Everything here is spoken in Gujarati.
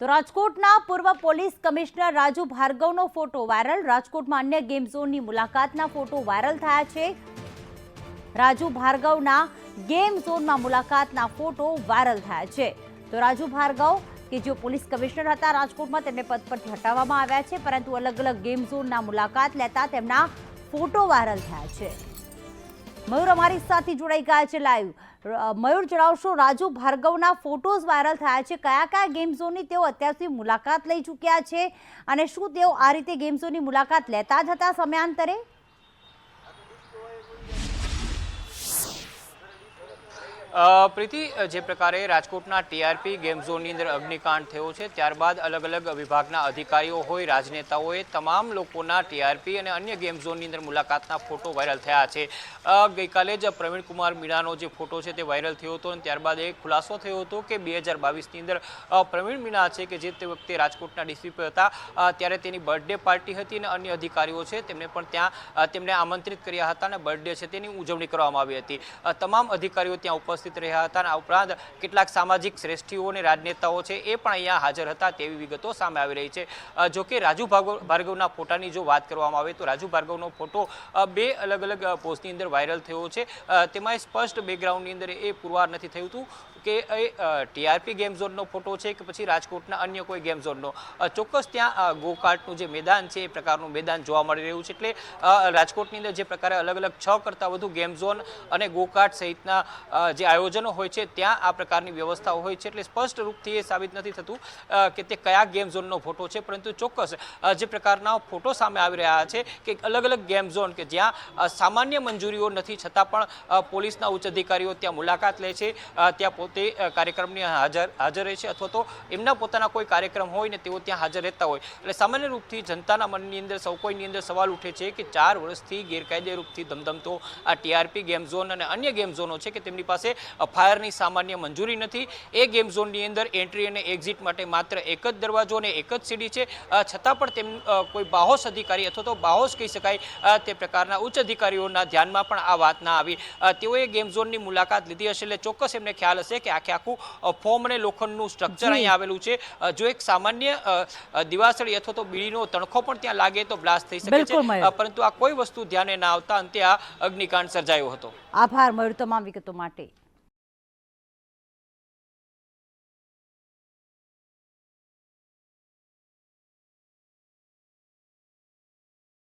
તો રાજકોટના પૂર્વ પોલીસ કમિશનર રાજુ ભાર્ગવનો ફોટો વાયરલ. રાજકોટમાં અન્ય ગેમ ઝોનની મુલાકાતના ફોટો વાયરલ થયા છે. રાજુ ભાર્ગવના ગેમ ઝોનમાં મુલાકાતના ફોટો વાયરલ થયા છે. તો રાજુ ભાર્ગવ, કે જેઓ પોલીસ કમિશનર હતા, રાજકોટમાં તેમને પદ પરથી હટાવવામાં આવ્યા છે, પરંતુ અલગ અલગ ગેમ ઝોનના મુલાકાત લેતા તેમના ફોટો વાયરલ થયા છે. મયુર અમારી સાથે જોડાઈ ગયા છે લાઈવ મયુર જણાવશો રાજુ ભાર્ગવના ફોટોઝ વાયરલ થયા છે. કયા કયા ગેમ ઝોનની તેઓ અત્યાર સુધી મુલાકાત લઈ ચૂક્યા છે અને શું તેઓ આ રીતે ગેમ ઝોનની મુલાકાત લેતા જ હતા સમયાંતરે? પ્રીતિ જે પ્રકારે રાજકોટના ટીઆરપી ગેમ ઝોનની અંદર અગ્નિકાંડ થયો છે, ત્યારબાદ અલગ અલગ વિભાગના અધિકારીઓ હોય, રાજનેતાઓએ તમામ લોકોના ટીઆરપી અને અન્ય ગેમ ઝોનની અંદર મુલાકાતના ફોટો વાયરલ થયા છે. ગઈકાલે જ પ્રવીણકુમાર મીણાનો જે ફોટો છે તે વાયરલ થયો હતો અને ત્યારબાદ એક ખુલાસો થયો હતો કે બે હજાર બાવીસની અંદર પ્રવીણ મીણા છે કે જે તે વખતે રાજકોટના ડીસીપી હતા ત્યારે તેની બર્થડે પાર્ટી હતી અને અન્ય અધિકારીઓ છે તેમને પણ ત્યાં તેમને આમંત્રિત કર્યા હતા અને બર્થડે છે તેની ઉજવણી કરવામાં આવી હતી. તમામ અધિકારીઓ ત્યાં ઉપસ્થિત રહ્યા હતા આ ઉપરાંત કેટલાક સામાજિક શ્રેષ્ઠીઓ અને રાજનેતાઓ છે એ પણ અહીંયા હાજર હતા તેવી વિગતો સામે આવી રહી છે. જો કે રાજુ ભાર્ગવ ભાર્ગવના ફોટાની જો વાત કરવામાં આવે તો રાજુ ભાર્ગવનો ફોટો બે અલગ અલગ પોઝની અંદર વાયરલ થયો છે. તેમાં સ્પષ્ટ બેકગ્રાઉન્ડની અંદર એ પુરવાર નથી થયું હતું કે એ ટીઆરપી ગેમ ઝોનનો ફોટો છે કે પછી રાજકોટના અન્ય કોઈ ગેમ ઝોનનો. ચોક્કસ ત્યાં ગોકાર્ટનું જે મેદાન છે એ પ્રકારનું મેદાન જોવા મળી રહ્યું છે એટલે રાજકોટની અંદર જે પ્રકારે અલગ અલગ છ કરતાં વધુ ગેમ ઝોન અને ગોકાર્ટ સહિતના જે આયોજનો હોય છે, ત્યાં આ પ્રકારની વ્યવસ્થાઓ હોય છે એટલે સ્પષ્ટ રૂપથી એ સાબિત નથી થતું કે તે કયા ગેમ ઝોનનો ફોટો છે, પરંતુ ચોક્કસ જે પ્રકારના ફોટો સામે આવી રહ્યા છે કે અલગ અલગ ગેમ ઝોન કે જ્યાં સામાન્ય મંજૂરીઓ નથી છતાં પણ પોલીસના ઉચ્ચ અધિકારીઓ ત્યાં મુલાકાત લે છે ત્યાં પોતે કાર્યક્રમની હાજર હાજર રહે છે અથવા તો એમના પોતાના કોઈ કાર્યક્રમ હોય ને તેઓ ત્યાં હાજર રહેતા હોય. એટલે સામાન્ય રૂપથી જનતાના મનની અંદર, સૌ કોઈની અંદર સવાલ ઉઠે છે કે ચાર વર્ષથી ગેરકાયદે રૂપથી ધમધમતો આ ટીઆરપી ગેમ ઝોન અને અન્ય ગેમ ઝોનો છે કે તેમની પાસે ફાયરની સામાન્ય મંજૂરી નથી. એ ગેમ ઝોનની અંદર એન્ટ્રી અને એક્ઝિટ માટે માત્ર એક જ દરવાજો અને એક જ સીડી છે. છતાં પણ તેમ કોઈ બાહોશ અધિકારી અથવા તો બાહોશ કહી શકાય તે પ્રકારના ઉચ્ચ અધિકારીઓના ધ્યાનમાં પણ આ વાત ના આવી. તેઓએ ગેમ ઝોનની મુલાકાત લીધી હશે એટલે ચોક્કસ એમને ખ્યાલ હશે કે આખે આખું ફોર્મ અને લોખંડનું સ્ટ્રક્ચર અહીં આવેલું છે. જો એક સામાન્ય દિવાસળી અથવા તો બીડીનો તણખો પણ ત્યાં લાગે તો બ્લાસ્ટ થઈ શકે છે. પરંતુ આ કોઈ વસ્તુ ધ્યાને ના આવતા અંતે આ અગ્નિકાંડ સર્જાયો હતો. આભાર મયુર તમામ વિગતો માટે.